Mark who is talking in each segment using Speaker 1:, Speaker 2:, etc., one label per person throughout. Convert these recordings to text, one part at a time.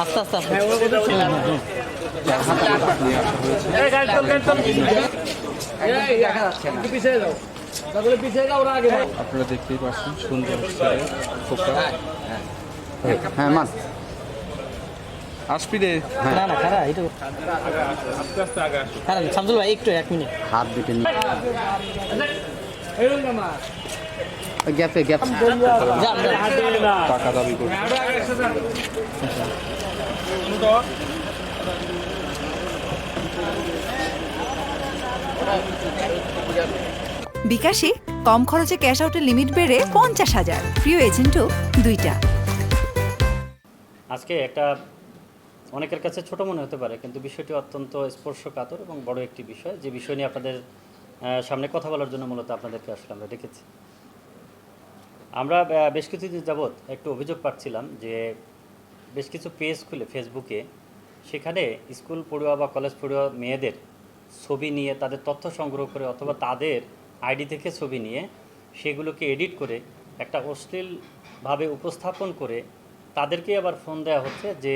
Speaker 1: আস্তে আস্তে আস্তে
Speaker 2: দেখা যাচ্ছে না
Speaker 3: আপনারা দেখতেই পাচ্ছেন সুন্দর ছেলে খোকা
Speaker 2: হ্যাঁ মান
Speaker 3: আসবি রে
Speaker 1: না না খারাপ এটা খারাপ শামসুল ভাই একটু এক মিনিট।
Speaker 2: হাত দুটো নিয়ে। গ্যাপে গ্যাপ।
Speaker 3: টাকা দাবি করছে।
Speaker 4: বিকাশে কম খরচে ক্যাশ আউটের লিমিট বেড়ে পঞ্চাশ হাজার। প্রিয় এজেন্টও দুইটা।
Speaker 5: আজকে একটা অনেকের কাছে ছোট মনে হতে পারে, কিন্তু বিষয়টি অত্যন্ত স্পর্শকাতর এবং বড় একটি বিষয়। যে বিষয় নিয়ে আপনাদের সামনে কথা বলার জন্য মূলত আপনাদেরকে আসলে আমরা ডেকেছি আমরা বেশ কিছুদিন যাবৎ একটু অভিযোগ পাচ্ছিলাম যে বেশ কিছু পেজ খুলে ফেসবুকে সেখানে স্কুল পড়ুয়া বা কলেজ পড়ুয়া মেয়েদের ছবি নিয়ে, তাদের তথ্য সংগ্রহ করে অথবা তাদের আইডি থেকে ছবি নিয়ে সেগুলোকে এডিট করে একটা অশ্লীলভাবে উপস্থাপন করে তাদেরকে আবার ফোন দেওয়া হচ্ছে যে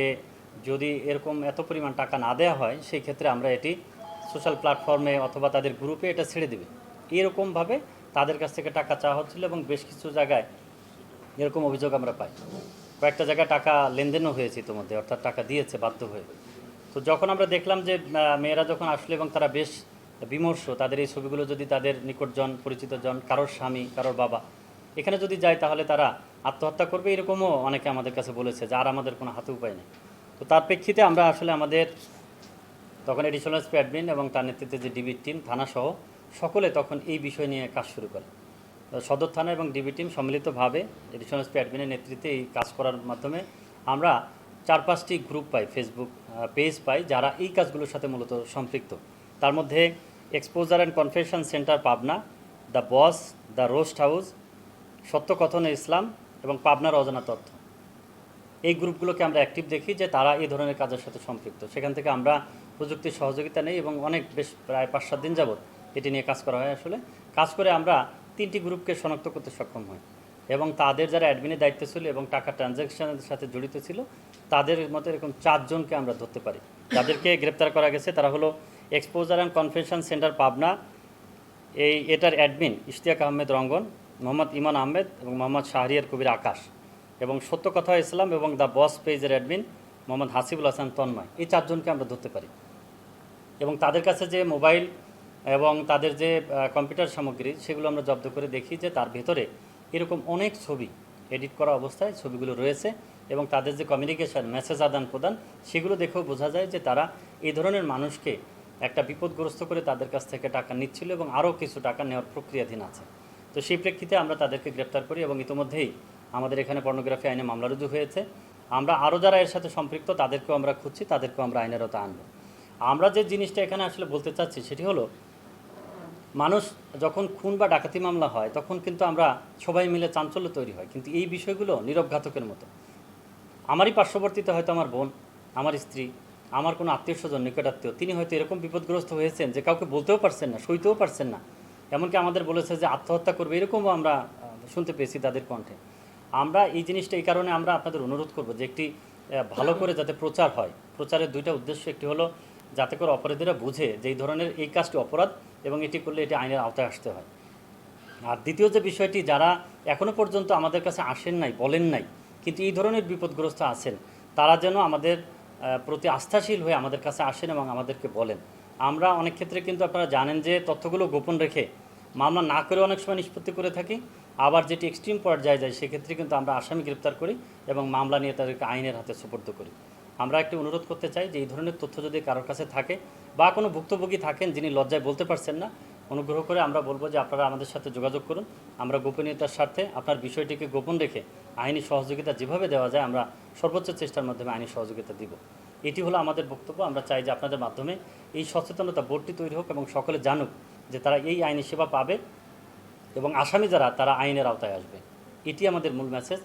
Speaker 5: যদি এরকম এত পরিমাণ টাকা না দেওয়া হয়, সেই ক্ষেত্রে আমরা এটি সোশ্যাল প্ল্যাটফর্মে অথবা তাদের গ্রুপে এটা ছেড়ে দেবে। এরকমভাবে তাদের কাছ থেকে টাকা চাওয়া হচ্ছিল এবং বেশ কিছু জায়গায় এরকম অভিযোগ আমরা পাই। কয়েকটা জায়গায় টাকা লেনদেনও হয়েছে ইতিমধ্যে, অর্থাৎ টাকা দিয়েছে বাধ্য হয়ে। তো যখন আমরা দেখলাম যে মেয়েরা যখন আসলো এবং তারা বেশ বিমর্ষ, তাদের এই ছবিগুলো যদি তাদের নিকটজন, পরিচিত জন, কারোর স্বামী, কারোর বাবা এখানে যদি যায় তাহলে তারা আত্মহত্যা করবে, এরকমও অনেকে আমাদের কাছে বলেছে যে আর আমাদের কোনো হাতে উপায় নেই। তো তার প্রেক্ষিতে আমরা আসলে আমাদের তখন এডিশনাল এসপি অ্যাডমিন এবং তার নেতৃত্বে যে ডিবি টিম, থানাসহ সকলে তখন এই বিষয় নিয়ে কাজ শুরু করে। সদর থানা এবং ডিবি টিম সম্মিলিতভাবে এডিশনাল এসপি অ্যাডমিনের নেতৃত্বে এই কাজ করার মাধ্যমে আমরা চার পাঁচটি গ্রুপ পাই, ফেসবুক পেজ পাই যারা এই কাজগুলোর সাথে মূলত সম্পৃক্ত। তার মধ্যে exposure and confession center Pabna, the boss, the roast house Satyakathan Islam এবং পাবনার অজানা তথ্য। এই গ্রুপগুলোকে আমরা অ্যাক্টিভ দেখি যে তারা এই ধরনের কাজের সাথে সম্পৃক্ত। সেখান থেকে আমরা প্রযুক্তির সহযোগিতা নেই এবং অনেক বেশ প্রায় পাঁচ সাত দিন যাবৎ এটি নিয়ে কাজ করা হয় আসলে। কাজ করে আমরা তিনটি গ্রুপকে শনাক্ত করতে সক্ষম হই এবং তাদের যারা অ্যাডমিনের দায়িত্ব ছিল এবং টাকা ট্রানজ্যাকশনের সাথে জড়িত ছিল, তাদের মতো এরকম চারজনকে আমরা ধরতে পারি। যাদেরকে গ্রেপ্তার করা গেছে। তারা হলো exposure and convention centre Pabna এই এটার অ্যাডমিন ইশতিয়াক আহমেদ রঙ্গন। মোহাম্মদ ইমান আহমেদ এবং মোহাম্মদ শাহরিয়ার কবির আকাশ এবং সত্য কথা ইসলাম এবং দ্য বস পেজের অ্যাডমিন মোহাম্মদ হাসিবুল হাসান তন্ময়। এই চারজনকে আমরা ধরতে পারি। এবং তাদের কাছে যে মোবাইল এবং তাদের যে কম্পিউটার সামগ্রী, সেগুলো আমরা জব্দ করে দেখি যে তার ভেতরে এরকম অনেক ছবি এডিট করা অবস্থায় ছবিগুলো রয়েছে এবং তাদের যে কমিউনিকেশন মেসেজ আদান প্রদান, সেগুলো দেখেও বোঝা যায় যে তারা এই ধরনের মানুষকে একটা বিপদগ্রস্ত করে তাদের কাছ থেকে টাকা নিচ্ছিল এবং আরও কিছু টাকা নেওয়ার প্রক্রিয়াধীন আছে। তো সেই প্রেক্ষিতে আমরা তাদেরকে গ্রেপ্তার করি এবং ইতিমধ্যেই আমাদের এখানে পর্নোগ্রাফি আইনে মামলা রুজু হয়েছে। আমরা আরও যারা এর সাথে সম্পৃক্ত, তাদেরকেও আমরা খুঁজছি, তাদেরকেও আমরা আইনের আওতা আনব। আমরা যে জিনিসটা এখানে আসলে বলতে চাচ্ছি সেটি হলো, মানুষ যখন খুন বা ডাকাতি মামলা হয়, তখন কিন্তু আমরা সবাই মিলে চাঞ্চল্য তৈরি হয়। কিন্তু এই বিষয়গুলো নীরব ঘাতকের মতো। আমারই পার্শ্ববর্তীতে হয়তো আমার বোন, আমার স্ত্রী, আমার কোনো আত্মীয় স্বজন, নিকটাত্মীয়, তিনি হয়তো এরকম বিপদগ্রস্ত হয়েছেন যে কাউকে বলতেও পারছেন না, সইতেও পারছেন না। এমনকি আমাদের বলেছে যে আত্মহত্যা করবে, এরকমও আমরা শুনতে পেয়েছি তাদের কণ্ঠে। আমরা এই জিনিসটা, এই কারণে আমরা আপনাদের অনুরোধ করব যে একটি ভালো করে যাতে প্রচার হয়। প্রচারের দুইটা উদ্দেশ্য একটি হলো যাতে করে অপরাধীরা বুঝে যে এই ধরনের এই কাজটি অপরাধ এবং এটি করলে এটি আইনের আওতায় আসতে হয়। আর দ্বিতীয় যে বিষয়টি, যারা এখনও পর্যন্ত আমাদের কাছে আসেন নাই, বলেন নাই, কিন্তু এই ধরনের বিপদগ্রস্ত আছেন, তারা যেন আমাদের প্রতি আস্থাশীল হয়ে আমাদের কাছে আসেন এবং আমাদেরকে বলেন। আমরা অনেক ক্ষেত্রে কিন্তু আপনারা জানেন যে তথ্যগুলো গোপন রেখে মামলা না করে অনেক সময় নিষ্পত্তি করে থাকি। আবার যেটি এক্সট্রিম পর্যায়ে যায়, সেক্ষেত্রে কিন্তু আমরা আসামি গ্রেপ্তার করি এবং মামলা নিয়ে তাদেরকে আইনের হাতে সুপর্দ করি। আমরা একটি অনুরোধ করতে চাই যে এই ধরনের তথ্য যদি কারোর কাছে থাকে বা কোনো ভুক্তভোগী থাকেন যিনি লজ্জায় বলতে পারছেন না, অনুগ্রহ করে আমরা বলব যে আপনারা আমাদের সাথে যোগাযোগ করুন। আমরা গোপনীয়তার স্বার্থে আপনার বিষয়টিকে গোপন রেখে আইনি সহযোগিতা যেভাবে দেওয়া যায়, আমরা সর্বোচ্চ চেষ্টার মাধ্যমে আইনি সহযোগিতা দিব। এটি হলো আমাদের বক্তব্য। আমরা চাই যে আপনাদের মাধ্যমে এই সচেতনতা বোর্ডটি তৈরি হোক এবং সকলে জানুক যে তারা এই আইনি সেবা পাবে এবং আসামি যারা, তারা আইনের আওতায় আসবে। এটি আমাদের মূল মেসেজ